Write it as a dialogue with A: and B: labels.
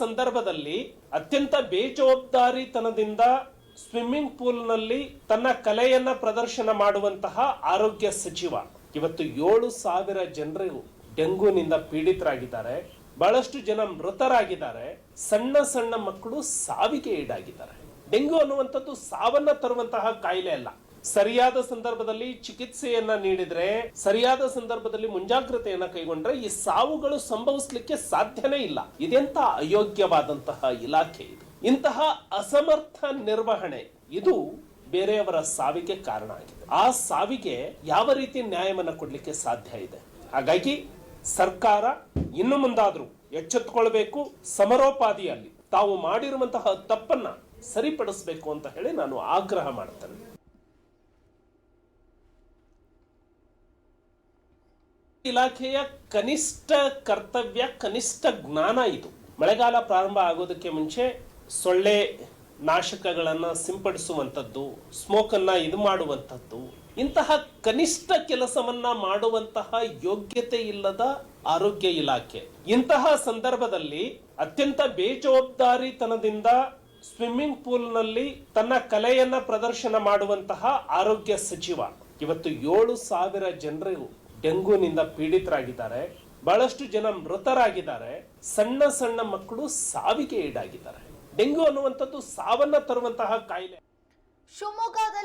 A: ಸಂದರ್ಭದಲ್ಲಿ ಅತ್ಯಂತ ಬೇಜವಾಬ್ದಾರಿತನದಿಂದ ಸ್ವಿಮ್ಮಿಂಗ್ ಪೂಲ್ನಲ್ಲಿ ತನ್ನ ಕಲೆಯನ್ನ ಪ್ರದರ್ಶನ ಮಾಡುವಂತಹ ಆರೋಗ್ಯ ಸಚಿವ. ಇವತ್ತು ಏಳು ಸಾವಿರ ಜನರು ಡೆಂಗೂನಿಂದ ಪೀಡಿತರಾಗಿದ್ದಾರೆ. ಬಹಳಷ್ಟು ಜನ ಮೃತರಾಗಿದ್ದಾರೆ. ಸಣ್ಣ ಸಣ್ಣ ಮಕ್ಕಳು ಸಾವಿಗೆ ಈಡಾಗಿದ್ದಾರೆ. ಡೆಂಗು ಅನ್ನುವಂಥದ್ದು ಸಾವನ್ನ ತರುವಂತಹ ಕಾಯಿಲೆ ಅಲ್ಲ. ಸರಿಯಾದ ಸಂದರ್ಭದಲ್ಲಿ ಚಿಕಿತ್ಸೆಯನ್ನ ನೀಡಿದ್ರೆ, ಸರಿಯಾದ ಸಂದರ್ಭದಲ್ಲಿ ಮುಂಜಾಗ್ರತೆಯನ್ನ ಕೈಗೊಂಡ್ರೆ ಈ ಸಾವುಗಳು ಸಂಭವಿಸಲಿಕ್ಕೆ ಸಾಧ್ಯನೇ ಇಲ್ಲ. ಇದೆಂತ ಅಯೋಗ್ಯವಾದಂತಹ ಇಲಾಖೆ ಇದು. ಇಂತಹ ಅಸಮರ್ಥ ನಿರ್ವಹಣೆ ಇದು ಬೇರೆಯವರ ಸಾವಿಗೆ ಕಾರಣ ಆಗಿದೆ. ಆ ಸಾವಿಗೆ ಯಾವ ರೀತಿ ನ್ಯಾಯವನ್ನು ಕೊಡಲಿಕ್ಕೆ ಸಾಧ್ಯ ಇದೆ? ಹಾಗಾಗಿ ಸರ್ಕಾರ ಇನ್ನು ಮುಂದಾದ್ರೂ ಎಚ್ಚೆತ್ತುಕೊಳ್ಬೇಕು, ಸಮರೋಪಾದಿಯಲ್ಲಿ ತಾವು ಮಾಡಿರುವಂತಹ ತಪ್ಪನ್ನ ಸರಿಪಡಿಸಬೇಕು ಅಂತ ಹೇಳಿ ನಾನು ಆಗ್ರಹ ಮಾಡ್ತೇನೆ. ಇಲಾಖೆಯ ಕನಿಷ್ಠ ಕರ್ತವ್ಯ, ಕನಿಷ್ಠ ಜ್ಞಾನ ಇದು. ಮಳೆಗಾಲ ಪ್ರಾರಂಭ ಆಗೋದಕ್ಕೆ ಮುಂಚೆ ಸೊಳ್ಳೆ ನಾಶಕಗಳನ್ನ ಸಿಂಪಡಿಸುವಂಥದ್ದು ಸ್ಮೋಕ್ ಅನ್ನ ಇದು ಮಾಡುವಂಥದ್ದು, ಇಂತಹ ಕನಿಷ್ಠ ಕೆಲಸವನ್ನ ಮಾಡುವಂತಹ ಯೋಗ್ಯತೆ ಇಲ್ಲದ ಆರೋಗ್ಯ ಇಲಾಖೆ. ಇಂತಹ ಸಂದರ್ಭದಲ್ಲಿ ಅತ್ಯಂತ ಬೇಜವಾಬ್ದಾರಿತನದಿಂದ ಸ್ವಿಮ್ಮಿಂಗ್ ಪೂಲ್ನಲ್ಲಿ ತನ್ನ ಕಲೆಯನ್ನ ಪ್ರದರ್ಶನ ಮಾಡುವಂತಹ ಆರೋಗ್ಯ ಸಚಿವ. ಇವತ್ತು ಏಳು ಸಾವಿರ ಜನರು ಡೆಂಗೂನಿಂದ ಪೀಡಿತರಾಗಿದ್ದಾರೆ. ಬಹಳಷ್ಟು ಜನ ಮೃತರಾಗಿದ್ದಾರೆ. ಸಣ್ಣ ಸಣ್ಣ ಮಕ್ಕಳು ಸಾವಿಗೆ ಈಡಾಗಿದ್ದಾರೆ. ಡೆಂಗು ಅನ್ನುವಂಥದ್ದು ಸಾವನ್ನ ತರುವಂತಹ ಕಾಯಿಲೆ.
B: ಶಿವಮೊಗ್ಗದಲ್ಲಿ